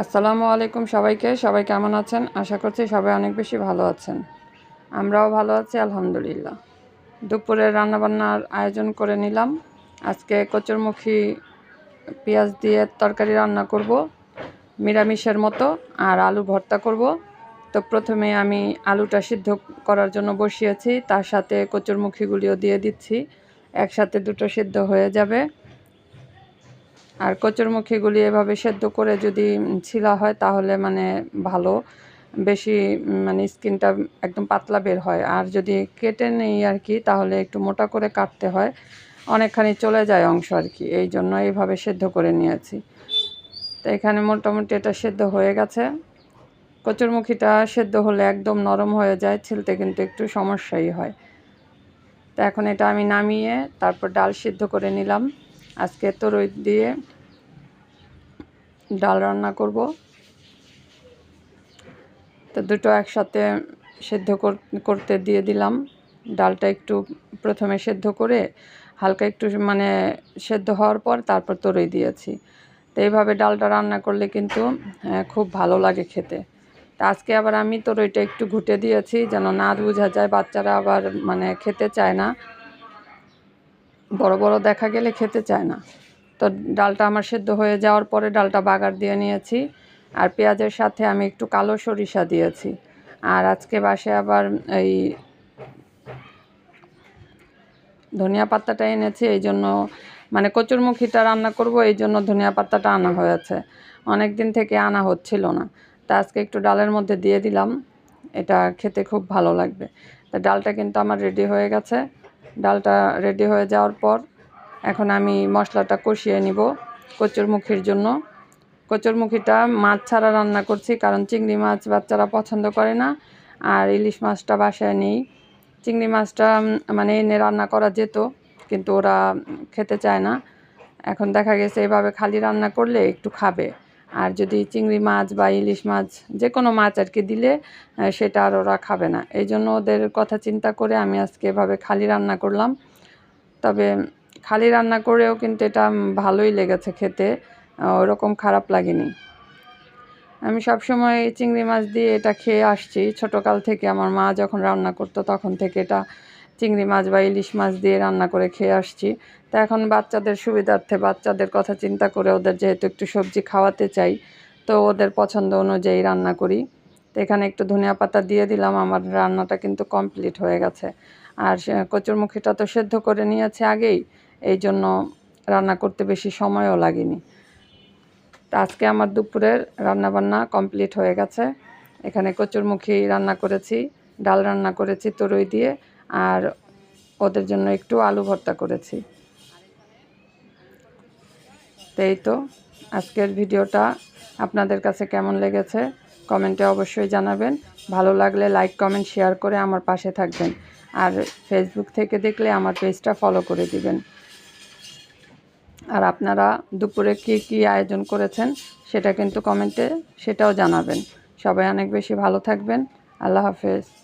আসসালামু আলাইকুম সবাইকে। সবাই কেমন আছেন? আশা করছি সবাই অনেক বেশি ভালো আছেন। আমরাও ভালো আছি, আলহামদুলিল্লাহ। দুপুরে রান্নাবান্নার আয়োজন করে নিলাম। আজকে কচুরমুখী পেঁয়াজ দিয়ে তরকারি রান্না করব, নিরামিষের মতো, আর আলু ভর্তা করব। তো প্রথমে আমি আলুটা সিদ্ধ করার জন্য বসিয়েছি, তার সাথে কচুরমুখীগুলিও দিয়ে দিচ্ছি। একসাথে দুটো সিদ্ধ হয়ে যাবে। আর কচুরমুখীগুলি এভাবে সেদ্ধ করে যদি ছিলা হয় তাহলে মানে ভালো। বেশি মানে স্কিনটা একদম পাতলা বের হয়। আর যদি কেটে নেই আর কি, তাহলে একটু মোটা করে কাটতে হয়। অনেকখানি চলে যায় অংশ আর কি। এই জন্য এইভাবে সেদ্ধ করে নিয়েছি। তো এখানে মোটামুটি এটা সেদ্ধ হয়ে গেছে। কচুরমুখীটা সেদ্ধ হলে একদম নরম হয়ে যায়, ছিলতে কিন্তু একটু সমস্যাই হয়। তো এখন এটা আমি নামিয়ে তারপর ডাল সিদ্ধ করে নিলাম। আজকে তরই দিয়ে ডাল রান্না করব। তো দুটো একসাথে সেদ্ধ করতে দিয়ে দিলাম। ডালটা একটু প্রথমে সেদ্ধ করে হালকা একটু মানে সেদ্ধ হওয়ার পর তারপর তরই দিয়েছি। তো এইভাবে ডালটা রান্না করলে কিন্তু খুব ভালো লাগে খেতে। তা আজকে আবার আমি তরইটা একটু ঘুটে দিয়েছি যেন না বোঝা যায়, বাচ্চারা আবার মানে খেতে চায় না। বড় বড় দেখা গেলে খেতে চায় না। তো ডালটা আমার সেদ্ধ হয়ে যাওয়ার পরে ডালটা বাগার দিয়ে নিয়েছি। আর পেঁয়াজের সাথে আমি একটু কালো সরিষা দিয়েছি। আর আজকে বাসে আবার এই ধনিয়া পাতাটা এনেছি, এই জন্য মানে কচুরমুখিটা রান্না করব, এই জন্য ধনিয়া পাতাটা আনা হয়েছে। অনেক দিন থেকে আনা হচ্ছিল না। তা আজকে একটু ডালের মধ্যে দিয়ে দিলাম। এটা খেতে খুব ভালো লাগবে। তা ডালটা কিন্তু আমার রেডি হয়ে গেছে। ডালটা রেডি হয়ে যাওয়ার পর এখন আমি মশলাটা কষিয়ে নিব কচুরমুখির জন্য। কচুরমুখিটা মাছ ছাড়া রান্না করছি কারণ চিংড়ি মাছ বাচ্চারা পছন্দ করে না আর ইলিশ মাছটা বাসায় নেই। চিংড়ি মাছটা মানে এনে রান্না করা যেত কিন্তু ওরা খেতে চায় না। এখন দেখা গেছে এভাবে খালি রান্না করলে একটু খাবে। আর যদি চিংড়ি মাছ বা ইলিশ মাছ যে কোনো মাছ আর কি দিলে সেটা আর ওরা খাবে না। এই জন্য ওদের কথা চিন্তা করে আমি আজকে এভাবে খালি রান্না করলাম। তবে খালি রান্না করেও কিন্তু এটা ভালোই লেগেছে খেতে ওরকম খারাপ লাগেনি। আমি সবসময় চিংড়ি মাছ দিয়ে এটা খেয়ে আসছি। ছোটোকাল থেকে আমার মা যখন রান্না করতো তখন থেকে এটা চিংড়ি মাছ বা ইলিশ মাছ দিয়ে রান্না করে খেয়ে আসছি। তা এখন বাচ্চাদের সুবিধার্থে বাচ্চাদের কথা চিন্তা করে ওদের যেহেতু একটু সবজি খাওয়াতে চাই, তো ওদের পছন্দ অনুযায়ী রান্না করি। তো এখানে একটু ধনিয়া পাতা দিয়ে দিলাম, আমার রান্নাটা কিন্তু কমপ্লিট হয়ে গেছে। আর কচুরমুখিটা তো সেদ্ধ করে নিয়েছে আগেই, এই জন্য রান্না করতে বেশি সময়ও লাগেনি। তা আজকে আমার দুপুরের রান্নাবান্না কমপ্লিট হয়ে গেছে। এখানে কচুরমুখী রান্না করেছি, ডাল রান্না করেছি, তরই দিয়ে আর ওদের জন্য একটু আলু ভর্তা করেছি। তাই তো, আজকের ভিডিওটা আপনাদের কাছে কেমন লেগেছে কমেন্টে অবশ্যই জানাবেন। ভালো লাগলে লাইক, কমেন্ট, শেয়ার করে আমার পাশে থাকবেন। আর ফেসবুক থেকে দেখলে আমার পেজটা ফলো করে দিবেন। আর আপনারা দুপুরে কি কি আয়োজন করেছেন সেটা কিন্তু কমেন্টে সেটাও জানাবেন। সবাই অনেক বেশি ভালো থাকবেন। আল্লাহ হাফেজ।